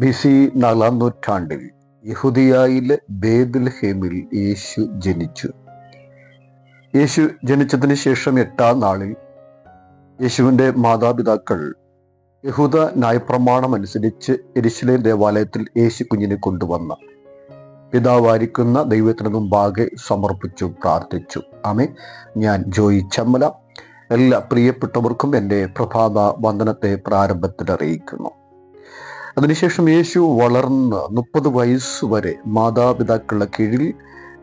B C നാലാം നൂറ്റാണ്ടിൽ യഹുദിയായിലെ ബേദൽഹേമിൽ യേശു ജനിച്ചു. യേശു ജനിച്ചതിന് ശേഷം എട്ടാം നാളിൽ യേശുവിന്റെ മാതാപിതാക്കൾ യഹൂദ ന്യായപ്രമാണം അനുസരിച്ച് എരിശിലേം ദേവാലയത്തിൽ യേശു കുഞ്ഞിനെ കൊണ്ടുവന്ന പിതാവായിരിക്കുന്ന ദൈവത്തിന് മുമ്പാകെ സമർപ്പിച്ചു പ്രാർത്ഥിച്ചു. ആമേ ഞാൻ ജോയി ചമ്മല എല്ലാ പ്രിയപ്പെട്ടവർക്കും എന്റെ പ്രഭാത വന്ദനത്തെ പ്രാരംഭത്തിൽ അറിയിക്കുന്നു അതിനുശേഷം യേശു വളർന്ന് മുപ്പത് വയസ്സ് വരെ മാതാപിതാക്കളുടെ കീഴിൽ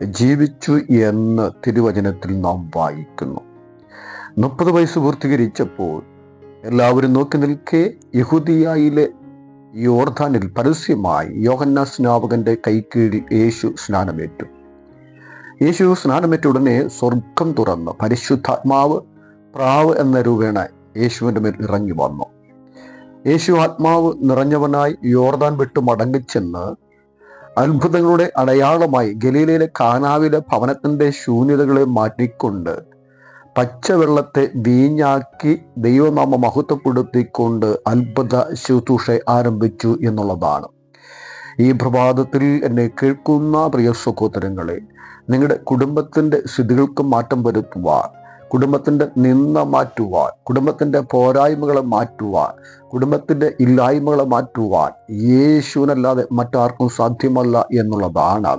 ജീവിച്ചു എന്ന് തിരുവചനത്തിൽ നാം വായിക്കുന്നു. മുപ്പത് വയസ്സ് പൂർത്തീകരിച്ചപ്പോൾ എല്ലാവരും നോക്കി നിൽക്കെ യഹുദിയായിലെ യോർധാനിൽ പരസ്യമായി യോഹന്ന സ്നാപകന്റെ കൈക്കീഴിൽ യേശു സ്നാനമേറ്റു. യേശു സ്നാനമേറ്റ ഉടനെ സ്വർഗം തുറന്ന്. പരിശുദ്ധാത്മാവ് പ്രാവ് എന്ന രൂപേണ യേശുവിന്റെ മേൽ ഇറങ്ങി വന്നു. യേശു ആത്മാവ് നിറഞ്ഞവനായി യോർദാൻ വിട്ടു മടങ്ങിച്ചെന്ന് അത്ഭുതങ്ങളുടെ അടയാളമായി ഗലീലയിലെ കാനാവിലെ ഭവനത്തിന്റെ ശൂന്യതകളെ മാറ്റിക്കൊണ്ട് പച്ചവെള്ളത്തെ വീഞ്ഞാക്കി ദൈവനാമ മഹത്വപ്പെടുത്തിക്കൊണ്ട് അത്ഭുത ശുശ്രൂഷ ആരംഭിച്ചു എന്നുള്ളതാണ്. ഈ പ്രഭാതത്തിൽ എന്നെ കേൾക്കുന്ന പ്രിയ സഹോദരങ്ങളെ നിങ്ങളുടെ കുടുംബത്തിന്റെ സ്ഥിതികൾക്ക് മാറ്റം വരുത്തുവാൻ കുടുംബത്തിന്റെ നിന്ന മാറ്റുവാൻ കുടുംബത്തിന്റെ പോരായ്മകളെ മാറ്റുവാൻ കുടുംബത്തിന്റെ ഇല്ലായ്മകളെ മാറ്റുവാൻ യേശുവിനല്ലാതെ മറ്റാർക്കും സാധ്യമല്ല എന്നുള്ളതാണ്.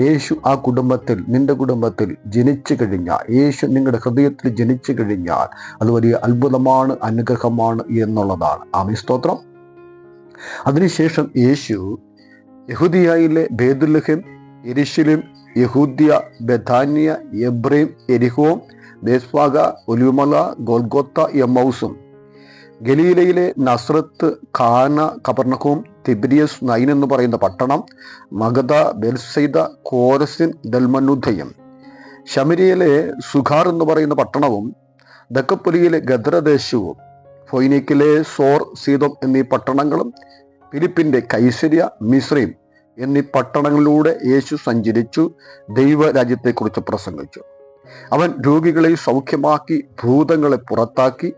യേശു ആ കുടുംബത്തിൽ നിന്റെ കുടുംബത്തിൽ ജനിച്ചു കഴിഞ്ഞാൽ യേശു നിങ്ങളുടെ ഹൃദയത്തിൽ ജനിച്ചു കഴിഞ്ഞാൽ അത് വലിയ അത്ഭുതമാണ് അനുഗ്രഹമാണ് എന്നുള്ളതാണ്. ആമി സ്തോത്രം. അതിനുശേഷം യേശു യഹുദിയായിലെ ബേദുലഹിം എരിശിലും യഹൂദ്യ ബഥാന്യ എബ്രേം എരിഹോം ദേസ്വാഗ ഒലിമല ഗോൽഗോത്ത എമ്മൗസും ഗലീലയിലെ നസ്രത്ത് ഖാന കബർണഹും തിബിരിയസ് നൈൻ എന്ന് പറയുന്ന പട്ടണം മഗദ ബെൽസൈദ കോരസിൻ ദൽമനുദ്ധയം ശമരിയിലെ സുഖാർ എന്ന് പറയുന്ന പട്ടണവും ദക്കപ്പുലിയിലെ ഗദ്രദേശവും ഫൊയ്നിക്കിലെ സോർ സീതം എന്നീ പട്ടണങ്ങളും ഫിലിപ്പിന്റെ കൈസരിയ മിശ്രീം എന്നീ പട്ടണങ്ങളിലൂടെ യേശു സഞ്ചരിച്ചു ദൈവരാജ്യത്തെക്കുറിച്ച് പ്രസംഗിച്ചു. അവൻ രോഗികളെ സൗഖ്യമാക്കി ഭൂതങ്ങളെ പുറത്താക്കി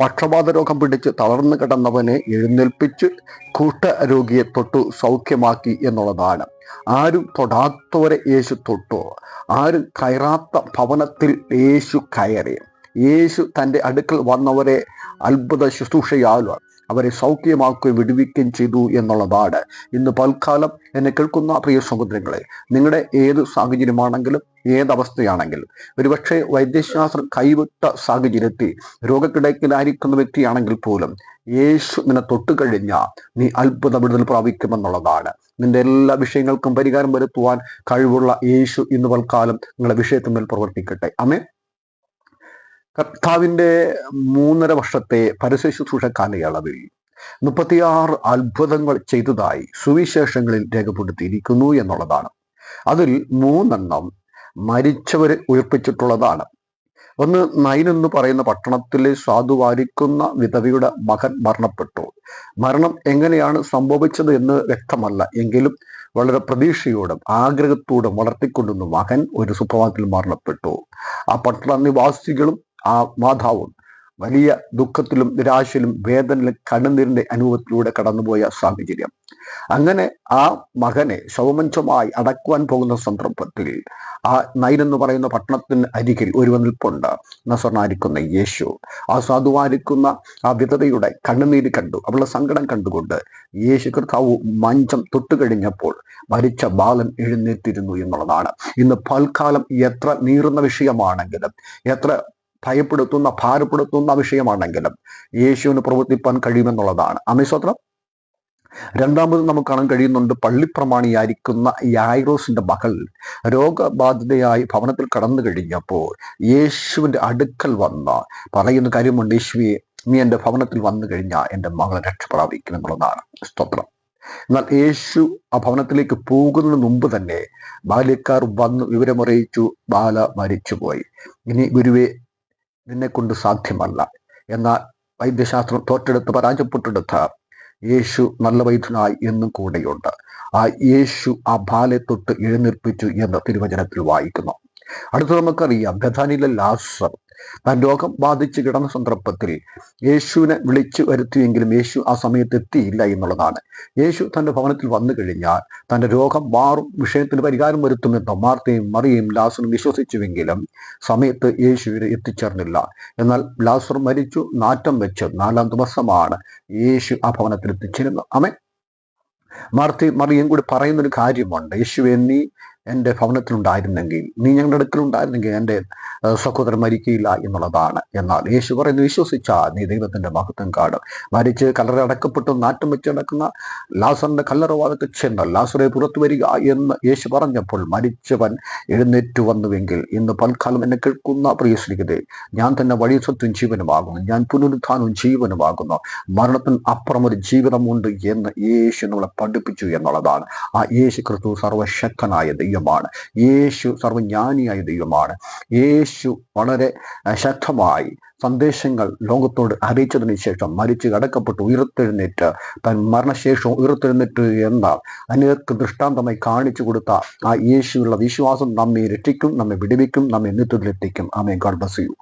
പക്ഷപാത രോഗം പിടിച്ച് തളർന്നു കിടന്നവനെ എഴുന്നേൽപ്പിച്ച് കൂട്ടരോഗിയെ തൊട്ടു സൗഖ്യമാക്കി എന്നുള്ളതാണ്. ആരും തൊടാത്തവരെ യേശു തൊട്ടു. ആരും കയറാത്ത ഭവനത്തിൽ യേശു കയറി. യേശു തന്റെ അടുക്കൽ വന്നവരെ അത്ഭുത ശുശ്രൂഷയാലും അവരെ സൗഖ്യമാക്കുകയും വിടുവിക്കുകയും ചെയ്തു എന്നുള്ളതാണ്. ഇന്ന് പൽക്കാലം എന്നെ കേൾക്കുന്ന പ്രിയ സഹോദരങ്ങളെ നിങ്ങളുടെ ഏത് സാഹചര്യമാണെങ്കിലും ഏതവസ്ഥയാണെങ്കിലും ഒരുപക്ഷെ വൈദ്യശാസ്ത്രം കൈവിട്ട സാഹചര്യത്തിൽ രോഗക്കിടക്കിലായിരിക്കുന്ന വ്യക്തിയാണെങ്കിൽ പോലും യേശു നിന്നെ തൊട്ടുകഴിഞ്ഞാൽ നീ അത്ഭുത വിടുതൽ പ്രാപിക്കുമെന്നുള്ളതാണ്. നിന്റെ എല്ലാ വിഷയങ്ങൾക്കും പരിഹാരം വരുത്തുവാൻ കഴിവുള്ള യേശു ഇന്ന് പൽക്കാലം നിങ്ങളുടെ വിഷയത്തിന്മേൽ പ്രവർത്തിക്കട്ടെ. അമേ കർത്താവിന്റെ മൂന്നര വർഷത്തെ പരസ്യ ശുശ്രൂഷ കാലയളവിൽ മുപ്പത്തിയാറ് അത്ഭുതങ്ങൾ ചെയ്തതായി സുവിശേഷങ്ങളിൽ രേഖപ്പെടുത്തിയിരിക്കുന്നു എന്നുള്ളതാണ്. അതിൽ മൂന്നെണ്ണം മരിച്ചവരെ ഉയർപ്പിച്ചിട്ടുള്ളതാണ്. ഒന്ന് നൈൻ എന്ന് പറയുന്ന പട്ടണത്തിലെ സാധുവാരിക്കുന്ന വിധവയുടെ മകൻ മരണപ്പെട്ടു. മരണം എങ്ങനെയാണ് സംഭവിച്ചത് എന്ന് വ്യക്തമല്ല. എങ്കിലും വളരെ പ്രതീക്ഷയോടും ആഗ്രഹത്തോടും വളർത്തിക്കൊണ്ടുന്ന മകൻ ഒരു സുപ്രഭാതത്തിൽ മരണപ്പെട്ടു. ആ പട്ടണ നിവാസികളും ആ മാതാവും വലിയ ദുഃഖത്തിലും നിരാശയിലും വേദനയിലും കണ്ണുനീരിന്റെ അനുഭവത്തിലൂടെ കടന്നുപോയ സാഹചര്യം. അങ്ങനെ ആ മകനെ ശവമഞ്ചമായി അടക്കുവാൻ പോകുന്ന സന്ദർഭത്തിൽ ആ നൈനെന്ന് പറയുന്ന പട്ടണത്തിന് അരികിൽ ഒരുവൻ നിൽപ്പുണ്ട്. നസർണാരിക്കുന്ന യേശു. ആ സാധുവാരിക്കുന്ന ആ വിധതയുടെ കണ്ണുനീര് കണ്ടു. അവളുടെ സങ്കടം കണ്ടുകൊണ്ട് യേശു കർത്താവ് മഞ്ചം തൊട്ടുകഴിഞ്ഞപ്പോൾ മരിച്ച ബാലൻ എഴുന്നേറ്റിരുന്നു എന്നുള്ളതാണ്. ഇന്ന് പൽക്കാലം എത്ര നീറുന്ന വിഷയമാണെങ്കിലും എത്ര ഭയപ്പെടുത്തുന്ന ഭാരപ്പെടുത്തുന്ന വിഷയമാണെങ്കിലും യേശുവിന് പ്രവർത്തിപ്പാൻ കഴിയുമെന്നുള്ളതാണ്. അമിസ്വത്രം രണ്ടാമത് നമുക്ക് കാണാൻ കഴിയുന്നുണ്ട് പള്ളിപ്രമാണിയായിരിക്കുന്ന യായ്റോസിന്റെ മകൾ രോഗബാധിതയായി ഭവനത്തിൽ കടന്നു കഴിഞ്ഞപ്പോൾ യേശുവിന്റെ അടുക്കൽ വന്ന പറയുന്ന കാര്യമുണ്ട് യേശുവെ നീ എന്റെ ഭവനത്തിൽ വന്നു കഴിഞ്ഞാൽ എന്റെ മകളെ രക്ഷ പ്രാപിക്കും എന്നുള്ളതാണ്. സ്തോത്രം. എന്നാൽ യേശു ആ ഭവനത്തിലേക്ക് പോകുന്നതിന് മുമ്പ് തന്നെ ബാല്യക്കാർ വന്ന് വിവരമറിയിച്ചു ബാല മരിച്ചുപോയി. ഇനി ഗുരുവെ നിന്നെ കൊണ്ട് സാധ്യമല്ല. എന്നാൽ വൈദ്യശാസ്ത്രം തോറ്റെടുത്ത് പരാജയപ്പെട്ടെടുത്ത യേശു നല്ല വൈദ്യനായി എന്നും കൂടെയുണ്ട്. ആ യേശു ആ ബാലെ തൊട്ട് എഴുന്നേൽപ്പിച്ചു എന്ന് തിരുവചനത്തിൽ വായിക്കുന്നു. അടുത്ത നമുക്കറിയാം ബഥാനിലെ ലാസർ താൻ രോഗം ബാധിച്ച് കിടന്ന സന്ദർഭത്തിൽ യേശുവിനെ വിളിച്ചു വരുത്തിയെങ്കിലും യേശു ആ സമയത്ത് എത്തിയില്ല എന്നുള്ളതാണ്. യേശു തന്റെ ഭവനത്തിൽ വന്നു കഴിഞ്ഞാൽ തന്റെ രോഗം മാറും വിഷയത്തിന് പരിഹാരം വരുത്തുമെന്ന് മാർത്തയും മറിയയും ലാസറും വിശ്വസിച്ചുവെങ്കിലും സമയത്ത് യേശു ഇവരെ എത്തിച്ചേർന്നില്ല. എന്നാൽ ലാസർ മരിച്ചു നാറ്റം വെച്ച് നാലാം ദിവസമാണ് യേശു ആ ഭവനത്തിൽ എത്തിച്ചിരുന്നത്. അമേ മാർത്തി മറിയും കൂടി പറയുന്നൊരു കാര്യമുണ്ട്. യേശുവെ നീ എന്റെ ഭവനത്തിലുണ്ടായിരുന്നെങ്കിൽ നീ ഞങ്ങളുടെ അടുക്കലുണ്ടായിരുന്നെങ്കിൽ എന്റെ സഹോദരൻ മരിക്കയില്ല എന്നുള്ളതാണ്. എന്നാൽ യേശു പറയുന്നു വിശ്വസിച്ചാൽ നീ ദൈവത്തിന്റെ മഹത്വം കാണും. മരിച്ച് കല്ലറ അടക്കപ്പെട്ട് നാറ്റം വെച്ച് നടക്കുന്ന ലാസറിന്റെ കല്ലറ ഭാഗത്ത് ചെന്ന് ലാസറെ പുറത്തു വരിക എന്ന് യേശു പറഞ്ഞപ്പോൾ മരിച്ചവൻ എഴുന്നേറ്റു വന്നുവെങ്കിൽ ഇന്ന് പൽക്കാലം എന്നെ കേൾക്കുന്ന പ്രിയ സ്ത്രീകതേ ഞാൻ തന്നെ വഴി സ്വത്തും ജീവനുമാകുന്നു. ഞാൻ പുനരുദ്ധാനവും ജീവനുമാകുന്നു. മരണത്തിന് അപ്പുറം ഒരു ജീവിതമുണ്ട് എന്ന് യേശു നമ്മളെ പഠിപ്പിച്ചു എന്നുള്ളതാണ്. ആ യേശു ക്രിസ്തു സർവശക്തനായ ദൈവമാണ്. യേശു സർവജ്ഞാനിയായ ദൈവമാണ്. യേശു വളരെ ശക്തമായി സന്ദേശങ്ങൾ ലോകത്തോട് അറിയിച്ചതിന് ശേഷം മരിച്ച് കടക്കപ്പെട്ട് ഉയർത്തെഴുന്നേറ്റ്. തൻ മരണശേഷം ഉയർത്തെഴുന്നേറ്റ് എന്ന അനേകർക്ക് ദൃഷ്ടാന്തമായി കാണിച്ചു കൊടുത്ത ആ യേശുവിലുള്ള വിശ്വാസം നമ്മെ രക്ഷിക്കും നമ്മെ വിടുവിക്കും നമ്മെ നിത്യത്തിലെത്തിക്കും. ആമേ ഗോഡ് ബ്ലസ് യു.